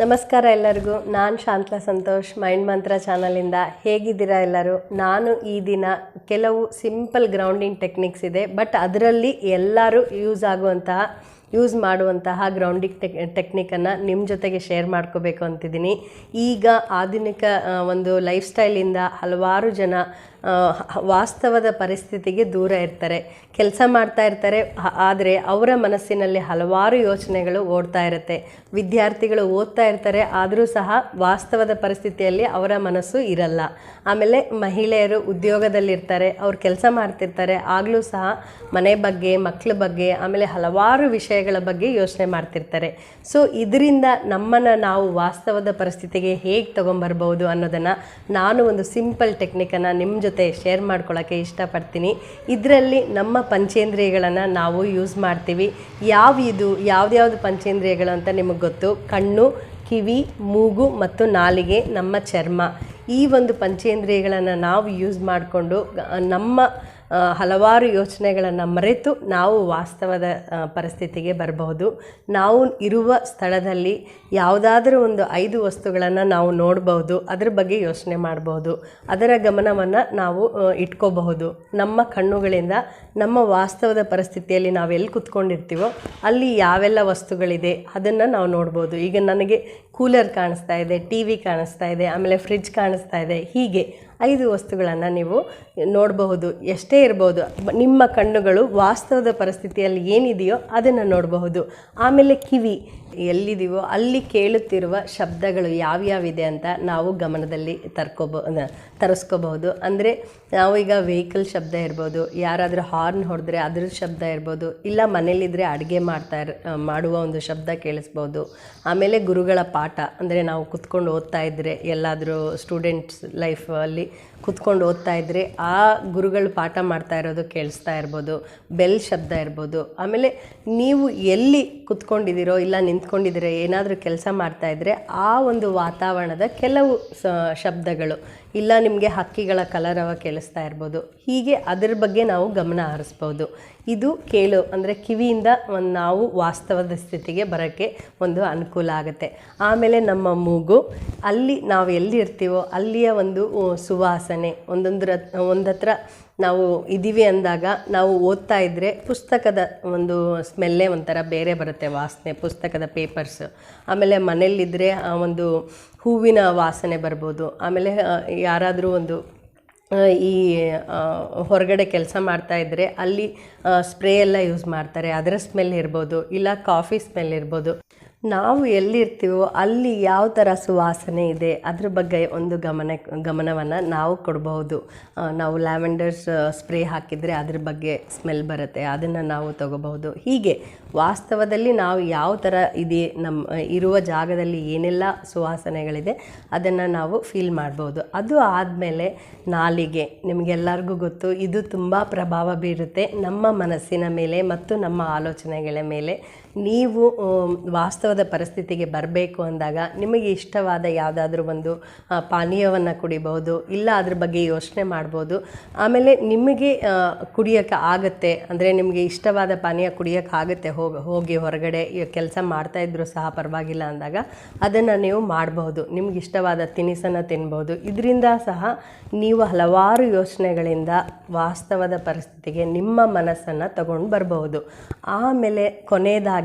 ನಮಸ್ಕಾರ ಎಲ್ಲರಿಗೂ. ನಾನು ಶಾಂತಲಾ ಸಂತೋಷ್, ಮೈಂಡ್ ಮಂತ್ರ ಚಾನಲಿಂದ ಹೇಗಿದ್ದೀರಾ ಎಲ್ಲರೂ? ನಾನು ಈ ದಿನ ಕೆಲವು ಸಿಂಪಲ್ ಗ್ರೌಂಡಿಂಗ್ ಟೆಕ್ನಿಕ್ಸ್ ಇದೆ, ಬಟ್ ಅದರಲ್ಲಿ ಎಲ್ಲರೂ ಯೂಸ್ ಆಗುವಂತಹ ಯೂಸ್ ಮಾಡುವಂತಹ ಗ್ರೌಂಡಿಂಗ್ ಟೆಕ್, ಟೆಕ್ನಿಕನ್ನು ನಿಮ್ಮ ಜೊತೆಗೆ ಶೇರ್ ಮಾಡ್ಕೋಬೇಕು ಅಂತಿದ್ದೀನಿ. ಈಗ ಆಧುನಿಕ ಒಂದು ಲೈಫ್ ಸ್ಟೈಲಿಂದ ಹಲವಾರು ಜನ ವಾಸ್ತವದ ಪರಿಸ್ಥಿತಿಗೆ ದೂರ ಇರ್ತಾರೆ, ಕೆಲಸ ಮಾಡ್ತಾ ಇರ್ತಾರೆ ಆದರೆ ಅವರ ಮನಸ್ಸಿನಲ್ಲಿ ಹಲವಾರು ಯೋಚನೆಗಳು ಓಡ್ತಾ ಇರುತ್ತೆ. ವಿದ್ಯಾರ್ಥಿಗಳು ಓದ್ತಾ ಇರ್ತಾರೆ, ಆದರೂ ಸಹ ವಾಸ್ತವದ ಪರಿಸ್ಥಿತಿಯಲ್ಲಿ ಅವರ ಮನಸ್ಸು ಇರಲ್ಲ. ಆಮೇಲೆ ಮಹಿಳೆಯರು ಉದ್ಯೋಗದಲ್ಲಿರ್ತಾರೆ, ಅವ್ರು ಕೆಲಸ ಮಾಡ್ತಿರ್ತಾರೆ, ಆಗಲೂ ಸಹ ಮನೆ ಬಗ್ಗೆ ಮಕ್ಕಳ ಬಗ್ಗೆ, ಆಮೇಲೆ ಹಲವಾರು ವಿಷಯಗಳ ಬಗ್ಗೆ ಯೋಚನೆ ಮಾಡ್ತಿರ್ತಾರೆ. ಸೊ, ಇದರಿಂದ ನಮ್ಮನ್ನು ನಾವು ವಾಸ್ತವದ ಪರಿಸ್ಥಿತಿಗೆ ಹೇಗೆ ತೊಗೊಂಬರ್ಬೋದು ಅನ್ನೋದನ್ನು ನಾನು ಒಂದು ಸಿಂಪಲ್ ಟೆಕ್ನಿಕನ್ನು ನಿಮ್ಮ ಜೊತೆ ಶೇರ್ ಮಾಡ್ಕೊಳ್ಳೋಕ್ಕೆ ಇಷ್ಟಪಡ್ತೀನಿ. ಇದರಲ್ಲಿ ನಮ್ಮ ಪಂಚೇಂದ್ರಿಯಗಳನ್ನು ನಾವು ಯೂಸ್ ಮಾಡ್ತೀವಿ. ಯಾವ ಇದು ಯಾವ್ದ್ಯಾವ್ದು ಪಂಚೇಂದ್ರಿಯಗಳು ಅಂತ ನಿಮಗೆ ಗೊತ್ತು? ಕಣ್ಣು, ಕಿವಿ, ಮೂಗು ಮತ್ತು ನಾಲಿಗೆ, ನಮ್ಮ ಚರ್ಮ. ಈ ಒಂದು ಪಂಚೇಂದ್ರಿಯಗಳನ್ನು ನಾವು ಯೂಸ್ ಮಾಡಿಕೊಂಡು ನಮ್ಮ ಹಲವಾರು ಯೋಚನೆಗಳನ್ನು ಮರೆತು ನಾವು ವಾಸ್ತವದ ಪರಿಸ್ಥಿತಿಗೆ ಬರಬಹುದು. ನಾವು ಇರುವ ಸ್ಥಳದಲ್ಲಿ ಯಾವುದಾದ್ರೂ ಒಂದು ಐದು ವಸ್ತುಗಳನ್ನು ನಾವು ನೋಡಬಹುದು, ಅದ್ರ ಬಗ್ಗೆ ಯೋಚನೆ ಮಾಡಬಹುದು. ಅದರ ಗಮನವನ್ನು ನಾವು ಇಟ್ಕೋಬಹುದು. ನಮ್ಮ ಕಣ್ಣುಗಳಿಂದ, ನಮ್ಮ ವಾಸ್ತವದ ಪರಿಸ್ಥಿತಿಯಲ್ಲಿ ನಾವು ಎಲ್ಲಿ ಕುತ್ಕೊಂಡಿರ್ತೀವೋ, ಅಲ್ಲಿ ಯಾವೆಲ್ಲ ವಸ್ತುಗಳಿದೆ, ಅದನ್ನು ನಾವು ನೋಡ್ಬೋದು. ಈಗ ನನಗೆ ಕೂಲರ್ ಕಾಣಿಸ್ತಾ ಇದೆ ಟಿ ವಿ ಕಾಣಿಸ್ತಾ ಇದೆ, ಆಮೇಲೆ ಫ್ರಿಡ್ಜ್ ಕಾಣಿಸ್ತಾ ಇದೆ, ಹೀಗೆ. ಐದು ವಸ್ತುಗಳನ್ನು ನೀವು ನೋಡಬಹುದು, ಎಷ್ಟೇ ಇರ್ಬೋದು, ನಿಮ್ಮ ಕಣ್ಣುಗಳು ವಾಸ್ತವದ ಪರಿಸ್ಥಿತಿಯಲ್ಲಿ ಏನಿದೆಯೋ ಅದನ್ನು ನೋಡಬಹುದು. ಆಮೇಲೆ ಕಿವಿ. ಎಲ್ಲಿದೆಯೋ ಅಲ್ಲಿ ಕೇಳುತ್ತಿರುವ ಶಬ್ದಗಳು ಯಾವ್ಯಾವಿದೆ ಅಂತ ನಾವು ಗಮನದಲ್ಲಿ ತರ್ಕೋಬೋ ತರಿಸ್ಕೋಬಹುದು. ಅಂದರೆ ನಾವು ಈಗ ವೆಹಿಕಲ್ ಶಬ್ದ ಇರ್ಬೋದು, ಯಾರಾದರೂ ಹಾರ್ನ್ ಹೊಡೆದ್ರೆ ಅದ್ರ ಶಬ್ದ ಇರ್ಬೋದು, ಇಲ್ಲ ಮನೇಲಿದ್ದರೆ ಅಡುಗೆ ಮಾಡ್ತಾ ಇರ್ ಮಾಡುವ ಒಂದು ಶಬ್ದ ಕೇಳಿಸ್ಬೋದು. ಆಮೇಲೆ ಗುರುಗಳ ಪಾಠ, ಅಂದರೆ ನಾವು ಕುತ್ಕೊಂಡು ಓದ್ತಾ ಇದ್ದರೆ ಎಲ್ಲಾದರೂ ಸ್ಟೂಡೆಂಟ್ಸ್ ಲೈಫಲ್ಲಿ ಕುತ್ಕೊಂಡು ಓದ್ತಾ ಇದ್ದರೆ ಆ ಗುರುಗಳು ಪಾಠ ಮಾಡ್ತಾ ಇರೋದು ಕೇಳಿಸ್ತಾ ಇರ್ಬೋದು. ಬೆಲ್ ಶಬ್ದ ಇರ್ಬೋದು. ಆಮೇಲೆ ನೀವು ಎಲ್ಲಿ ಕುತ್ಕೊಂಡಿದ್ದೀರೋ, ಇಲ್ಲ ನಿಂತ್ಕೊಂಡಿದ್ದೀರೋ ಏನಾದರೂ ಕೆಲಸ ಮಾಡ್ತಾ ಇದ್ದರೆ ಆ ಒಂದು ವಾತಾವರಣದ ಕೆಲವು ಸ, ಶಬ್ದಗಳು, ಇಲ್ಲ ನಿಮಗೆ ಹಕ್ಕಿಗಳ ಕಲರವ ಕೇಳಿಸ್ತಾ ಇರ್ಬೋದು. ಹೀಗೆ ಅದರ ಬಗ್ಗೆ ನಾವು ಗಮನ ಹರಿಸ್ಬೋದು. ಇದು ಕೇಳು, ಅಂದರೆ ಕಿವಿಯಿಂದ ಒಂದು ನಾವು ವಾಸ್ತವದ ಸ್ಥಿತಿಗೆ ಬರೋಕ್ಕೆ ಒಂದು ಅನುಕೂಲ ಆಗುತ್ತೆ. ಆಮೇಲೆ ನಮ್ಮ ಮೂಗು, ಅಲ್ಲಿ ನಾವು ಎಲ್ಲಿರ್ತೀವೋ ಅಲ್ಲಿಯ ಒಂದು ಸುವಾಸನೆ, ಒಂದೊಂದರ, ಒಂದತ್ರ ನಾವು ಇದ್ದೀವಿ ಅಂದಾಗ ನಾವು ಓದ್ತಾ ಇದ್ದರೆ ಪುಸ್ತಕದ ಒಂದು ಸ್ಮೆಲ್ಲೇ ಒಂಥರ ಬೇರೆ ಬರುತ್ತೆ ವಾಸನೆ, ಪುಸ್ತಕದ ಪೇಪರ್ಸ್. ಆಮೇಲೆ ಮನೆಯಲ್ಲಿದ್ದರೆ ಆ ಒಂದು ಹೂವಿನ ವಾಸನೆ ಬರ್ಬೋದು. ಆಮೇಲೆ ಯಾರಾದರೂ ಒಂದು ಈ ಹೊರಗಡೆ ಕೆಲಸ ಮಾಡ್ತಾ ಇದ್ದರೆ ಅಲ್ಲಿ ಸ್ಪ್ರೇ ಎಲ್ಲ ಯೂಸ್ ಮಾಡ್ತಾರೆ. ಅದರ ಸ್ಮೆಲ್ ಇರ್ಬೋದು, ಇಲ್ಲ ಕಾಫಿ ಸ್ಮೆಲ್ ಇರ್ಬೋದು. ನಾವು ಎಲ್ಲಿರ್ತೀವೋ ಅಲ್ಲಿ ಯಾವ ಥರ ಸುವಾಸನೆ ಇದೆ, ಅದ್ರ ಬಗ್ಗೆ ಒಂದು ಗಮನ, ಗಮನವನ್ನು ನಾವು ಕೊಡಬಹುದು. ನಾವು ಲ್ಯಾವೆಂಡರ್ಸ್ ಸ್ಪ್ರೇ ಹಾಕಿದರೆ ಅದ್ರ ಬಗ್ಗೆ ಸ್ಮೆಲ್ ಬರುತ್ತೆ, ಅದನ್ನು ನಾವು ತಗೋಬಹುದು. ಹೀಗೆ ವಾಸ್ತವದಲ್ಲಿ ನಾವು ಯಾವ ಥರ ಇದೆ ನಮ್ಮ ಇರುವ ಜಾಗದಲ್ಲಿ ಏನೆಲ್ಲ ಸುವಾಸನೆಗಳಿದೆ, ಅದನ್ನು ನಾವು ಫೀಲ್ ಮಾಡ್ಬೋದು ಅದು ಆದಮೇಲೆ ನಾಲಿಗೆ, ನಿಮಗೆಲ್ಲರಿಗೂ ಗೊತ್ತು, ಇದು ತುಂಬ ಪ್ರಭಾವ ಬೀರುತ್ತೆ ನಮ್ಮ ಮನಸ್ಸಿನ ಮೇಲೆ ಮತ್ತು ನಮ್ಮ ಆಲೋಚನೆಗಳ ಮೇಲೆ. ನೀವು ವಾಸ್ತವದ ಪರಿಸ್ಥಿತಿಗೆ ಬರಬೇಕು ಅಂದಾಗ ನಿಮಗೆ ಇಷ್ಟವಾದ ಯಾವುದಾದ್ರೂ ಒಂದು ಪಾನೀಯವನ್ನು ಕುಡಿಬಹುದು, ಇಲ್ಲ ಅದ್ರ ಬಗ್ಗೆ ಯೋಚನೆ ಮಾಡ್ಬೋದು. ಆಮೇಲೆ ನಿಮಗೆ ಕುಡಿಯೋಕ್ಕೆ ಆಗುತ್ತೆ, ಅಂದರೆ ನಿಮಗೆ ಇಷ್ಟವಾದ ಪಾನೀಯ ಕುಡಿಯೋಕ್ಕೆ ಆಗುತ್ತೆ, ಹೋಗಿ ಹೋಗಿ ಹೊರಗಡೆ ಕೆಲಸ ಮಾಡ್ತಾ ಇದ್ರೂ ಸಹ ಪರವಾಗಿಲ್ಲ ಅಂದಾಗ ಅದನ್ನು ನೀವು ಮಾಡಬಹುದು. ನಿಮ್ಗೆ ಇಷ್ಟವಾದ ತಿನಿಸನ್ನು ತಿನ್ಬೋದು ಇದರಿಂದ ಸಹ ನೀವು ಹಲವಾರು ಯೋಚನೆಗಳಿಂದ ವಾಸ್ತವದ ಪರಿಸ್ಥಿತಿಗೆ ನಿಮ್ಮ ಮನಸ್ಸನ್ನು ತಗೊಂಡು ಬರಬಹುದು. ಆಮೇಲೆ ಕೊನೆಯದಾಗಿ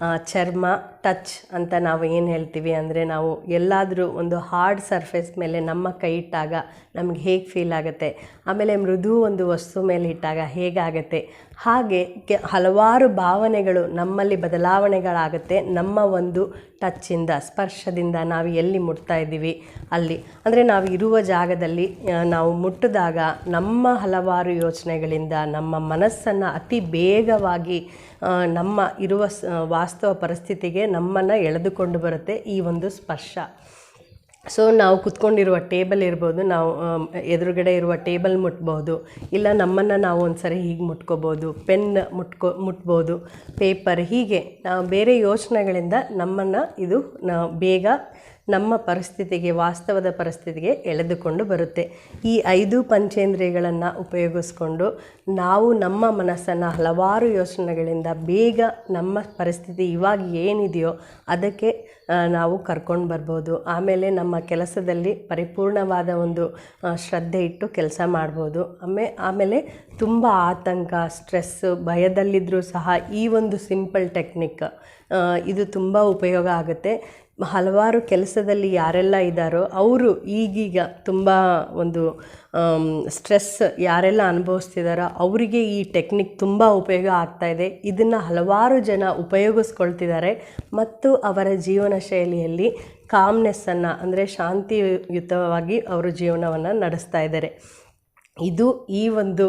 ಆ, ಚರ್ಮ ಟಚ್ ಅಂತ ನಾವು ಏನು ಹೇಳ್ತೀವಿ ಅಂದರೆ ನಾವು ಎಲ್ಲಾದರೂ ಒಂದು ಹಾರ್ಡ್ ಸರ್ಫೇಸ್ ಮೇಲೆ ನಮ್ಮ ಕೈ ಇಟ್ಟಾಗ ನಮ್ಗೆ ಹೇಗೆ ಫೀಲ್ ಆಗುತ್ತೆ? ಆಮೇಲೆ ಮೃದು ಒಂದು ವಸ್ತು ಮೇಲೆ ಇಟ್ಟಾಗ ಹೇಗಾಗುತ್ತೆ ಹಾಗೆ ಕೆ ಹಲವಾರು ಭಾವನೆಗಳು ನಮ್ಮಲ್ಲಿ ಬದಲಾವಣೆಗಳಾಗುತ್ತೆ ನಮ್ಮ ಒಂದು ಟಚ್ಚಿಂದ ಸ್ಪರ್ಶದಿಂದ ನಾವು ಎಲ್ಲಿ ಮುಟ್ತಾ ಇದ್ದೀವಿ ಅಲ್ಲಿ. ಅಂದರೆ ನಾವು ಇರುವ ಜಾಗದಲ್ಲಿ ನಾವು ಮುಟ್ಟಿದಾಗ ನಮ್ಮ ಹಲವಾರು ಯೋಚನೆಗಳಿಂದ ನಮ್ಮ ಮನಸ್ಸನ್ನು ಅತಿ ಬೇಗವಾಗಿ ನಮ್ಮ ಇರುವ ವಾಸ್ತವ ಪರಿಸ್ಥಿತಿಗೆ ನಮ್ಮನ್ನು ಎಳೆದುಕೊಂಡು ಬರುತ್ತೆ ಈ ಒಂದು ಸ್ಪರ್ಶ. ಸೊ ನಾವು ಕುತ್ಕೊಂಡಿರುವ ಟೇಬಲ್ ಇರ್ಬೋದು, ನಾವು ಎದುರುಗಡೆ ಇರುವ ಟೇಬಲ್ ಮುಟ್ಬೋದು, ಇಲ್ಲ ನಮ್ಮನ್ನು ನಾವು ಒಂದು ಸರಿ ಹೀಗೆ ಮುಟ್ಕೋಬೋದು, ಪೆನ್ ಮುಟ್ಕೊ, ಮುಟ್ಬೋದು, ಪೇಪರ್ ಹೀಗೆ ನಾವು ಬೇರೆ ಯೋಚನೆಗಳಿಂದ ನಮ್ಮನ್ನು ಇದು ನಾವು ಬೇಗ ನಮ್ಮ ಪರಿಸ್ಥಿತಿಗೆ, ವಾಸ್ತವದ ಪರಿಸ್ಥಿತಿಗೆ ಎಳೆದುಕೊಂಡು ಬರುತ್ತೆ. ಈ ಐದು ಪಂಚೇಂದ್ರಿಯಗಳನ್ನು ಉಪಯೋಗಿಸ್ಕೊಂಡು ನಾವು ನಮ್ಮ ಮನಸ್ಸನ್ನು ಹಲವಾರು ಯೋಚನೆಗಳಿಂದ ಬೇಗ ನಮ್ಮ ಪರಿಸ್ಥಿತಿ ಇವಾಗ ಏನಿದೆಯೋ ಅದಕ್ಕೆ ನಾವು ಕರ್ಕೊಂಡು ಬರ್ಬೋದು. ಆಮೇಲೆ ನಮ್ಮ ಕೆಲಸದಲ್ಲಿ ಪರಿಪೂರ್ಣವಾದ ಒಂದು ಶ್ರದ್ಧೆ ಇಟ್ಟು ಕೆಲಸ ಮಾಡ್ಬೋದು. ಆಮೇ, ಆಮೇಲೆ ತುಂಬ ಆತಂಕ, ಸ್ಟ್ರೆಸ್ಸು ಭಯದಲ್ಲಿದ್ದರೂ ಸಹ ಈ ಒಂದು ಸಿಂಪಲ್ ಟೆಕ್ನಿಕ್ ಇದು ತುಂಬ ಉಪಯೋಗ ಆಗುತ್ತೆ. ಹಲವಾರು ಕೆಲಸದಲ್ಲಿ ಯಾರೆಲ್ಲ ಇದ್ದಾರೋ ಅವರು ಈಗೀಗ ತುಂಬ ಒಂದು ಸ್ಟ್ರೆಸ್ ಯಾರೆಲ್ಲ ಅನುಭವಿಸ್ತಿದ್ದಾರೋ ಅವರಿಗೆ ಈ ಟೆಕ್ನಿಕ್ ತುಂಬ ಉಪಯೋಗ ಆಗ್ತಾ ಇದೆ. ಇದನ್ನು ಹಲವಾರು ಜನ ಉಪಯೋಗಿಸ್ಕೊಳ್ತಿದ್ದಾರೆ ಮತ್ತು ಅವರ ಜೀವನ ಶೈಲಿಯಲ್ಲಿ ಕಾಮ್ನೆಸ್ಸನ್ನು ಅಂದರೆ ಶಾಂತಿಯುತವಾಗಿ ಅವರು ಜೀವನವನ್ನು ನಡೆಸ್ತಾ ಇದ್ದಾರೆ ಇದು ಈ ಒಂದು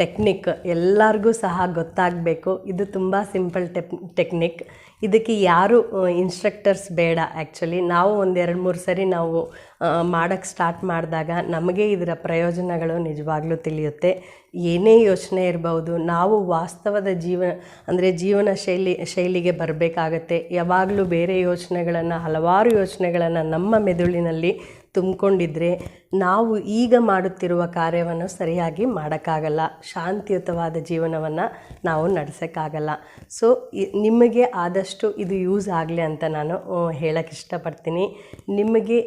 ಟೆಕ್ನಿಕ್ ಎಲ್ಲರಿಗೂ ಸಹ ಗೊತ್ತಾಗಬೇಕು. ಇದು ತುಂಬ ಸಿಂಪಲ್ ಟೆಪ್ ಟೆಕ್ನಿಕ್ ಇದಕ್ಕೆ ಯಾರು ಇನ್ಸ್ಟ್ರಕ್ಟರ್ಸ್ ಬೇಡ. ಆ್ಯಕ್ಚುಲಿ ನಾವು ಒಂದೆರಡು ಮೂರು ಸರಿ ನಾವು ಮಾಡೋಕ್ಕೆ ಸ್ಟಾರ್ಟ್ ಮಾಡಿದಾಗ ನಮಗೆ ಇದರ ಪ್ರಯೋಜನಗಳು ನಿಜವಾಗ್ಲೂ ತಿಳಿಯುತ್ತೆ. ಏನೇ ಯೋಚನೆ ಇರಬಹುದು ನಾವು ವಾಸ್ತವದ ಜೀವನ ಅಂದರೆ ಜೀವನ ಶೈಲಿ, ಶೈಲಿಗೆ ಬರಬೇಕಾಗತ್ತೆ. ಯಾವಾಗಲೂ ಬೇರೆ ಯೋಚನೆಗಳನ್ನು, ಹಲವಾರು ಯೋಚನೆಗಳನ್ನು ನಮ್ಮ ಮೆದುಳಿನಲ್ಲಿ ತುಂಬಿಕೊಂಡಿದ್ರೆ ನಾವು ಈಗ ಮಾಡುತ್ತಿರುವ ಕಾರ್ಯವನ್ನು ಸರಿಯಾಗಿ ಮಾಡೋಕ್ಕಾಗಲ್ಲ. ಶಾಂತಿಯುತವಾದ ಜೀವನವನ್ನು ನಾವು ನಡೆಸೋಕ್ಕಾಗಲ್ಲ. ಸೊ ನಿಮಗೆ ಆದಷ್ಟು ಇದು ಯೂಸ್ ಆಗಲಿ ಅಂತ ನಾನು ಹೇಳಕ್ಕೆ ಇಷ್ಟಪಡ್ತೀನಿ. ನಿಮಗೆ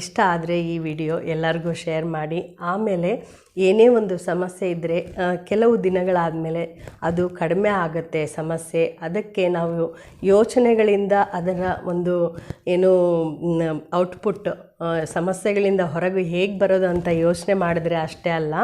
ಇಷ್ಟ ಆದರೆ ಈ ವಿಡಿಯೋ ಎಲ್ಲರಿಗೂ ಶೇರ್ ಮಾಡಿ. ಆಮೇಲೆ ಏನೇ ಒಂದು ಸಮಸ್ಯೆ ಇದ್ದರೆ ಕೆಲವು ದಿನಗಳಾದಮೇಲೆ ಅದು ಕಡಿಮೆ ಆಗುತ್ತೆ ಸಮಸ್ಯೆ. ಅದಕ್ಕೆ ನಾವು ಯೋಚನೆಗಳಿಂದ ಅದರ ಒಂದು, ಏನು ಔಟ್ಪುಟ್ ಸಮಸ್ಯೆಗಳಿಂದ ಹೊರಗೆ ಹೇಗೆ ಬರೋದು ಅಂತ ಯೋಚನೆ ಮಾಡಿದ್ರೆ ಅಷ್ಟೇ ಅಲ್ಲ,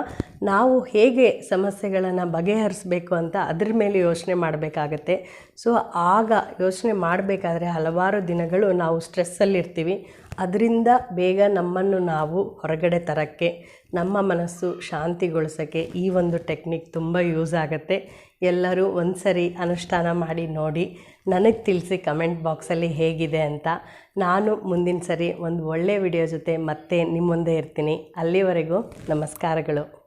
ನಾವು ಹೇಗೆ ಸಮಸ್ಯೆಗಳನ್ನು ಬಗೆಹರಿಸಬೇಕು ಅಂತ ಅದ್ರ ಮೇಲೆ ಯೋಚನೆ ಮಾಡಬೇಕಾಗತ್ತೆ. ಸೊ, ಆಗ ಯೋಚನೆ ಮಾಡಬೇಕಾದ್ರೆ ಹಲವಾರು ದಿನಗಳು ನಾವು ಸ್ಟ್ರೆಸ್ಸಲ್ಲಿರ್ತೀವಿ. ಅದರಿಂದ ಬೇಗ ನಮ್ಮನ್ನು ನಾವು ಹೊರಗಡೆ ತರೋಕ್ಕೆ, ನಮ್ಮ ಮನಸ್ಸು ಶಾಂತಿಗೊಳಿಸೋಕ್ಕೆ ಈ ಒಂದು ಟೆಕ್ನಿಕ್ ತುಂಬ ಯೂಸ್ ಆಗುತ್ತೆ. ಎಲ್ಲರೂ ಒಂದು ಸರಿ ಅನುಷ್ಠಾನ ಮಾಡಿ ನೋಡಿ, ನನಗೆ ತಿಳಿಸಿ ಕಮೆಂಟ್ ಬಾಕ್ಸಲ್ಲಿ ಹೇಗಿದೆ ಅಂತ. ನಾನು ಮುಂದಿನ ಸರಿ ಒಂದು ಒಳ್ಳೆಯ ವಿಡಿಯೋ ಜೊತೆ ಮತ್ತೆ ನಿಮ್ಮ ಮುಂದೆ ಇರ್ತೀನಿ. ಅಲ್ಲಿವರೆಗೂ ನಮಸ್ಕಾರಗಳು.